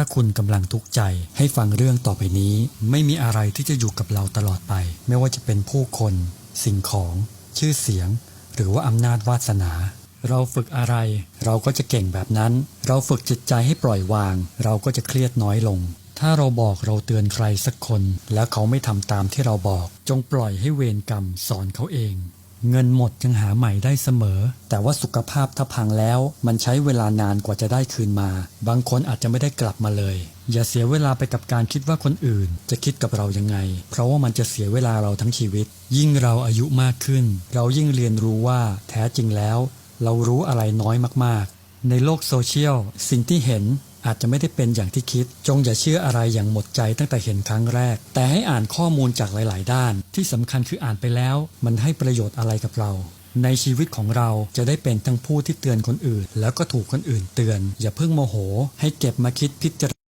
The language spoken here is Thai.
ถ้าคุณกำลังทุกข์ใจให้ฟังเรื่องต่อไปนี้ ไม่มีอะไรที่จะอยู่กับเราตลอดไป ไม่ว่าจะเป็นผู้คน สิ่งของ ชื่อเสียง หรือว่าอำนาจวาสนา เราฝึกอะไร เราก็จะเก่งแบบนั้น เราฝึกจิตใจให้ปล่อยวาง เราก็จะเครียดน้อยลง ถ้าเราบอกเราเตือนใครสักคน แล้วเขาไม่ทำตามที่เราบอก จงปล่อยให้เวรกรรมสอนเขาเอง เงินหมดยังหาใหม่ได้เสมอ แต่ว่าสุขภาพถ้าพังแล้ว มันใช้เวลานานกว่าจะได้คืนมา บางคนอาจจะไม่ได้กลับมาเลย อย่าเสียเวลาไปกับการคิดว่าคนอื่น จะคิดกับเรายังไง เพราะว่ามันจะเสียเวลาเราทั้งชีวิต ยิ่งเราอายุมากขึ้น เรายิ่งเรียนรู้ว่าแท้จริงแล้ว เรารู้อะไรน้อยมากๆ ในโลกโซเชียลสิ่งที่เห็น อาจจะไม่ได้เป็นอย่างที่คิด จงอย่าเชื่ออะไรอย่างหมดใจตั้งแต่เห็นครั้งแรก แต่ให้อ่านข้อมูลจากหลาย ๆ ด้าน ที่สำคัญคืออ่านไปแล้ว มันให้ประโยชน์อะไรกับเรา ในชีวิตของเราจะได้เป็นทั้งผู้ที่เตือนคนอื่น แล้วก็ถูกคนอื่นเตือน อย่าเพิ่งโมโห ให้เก็บมาคิดพิจารณา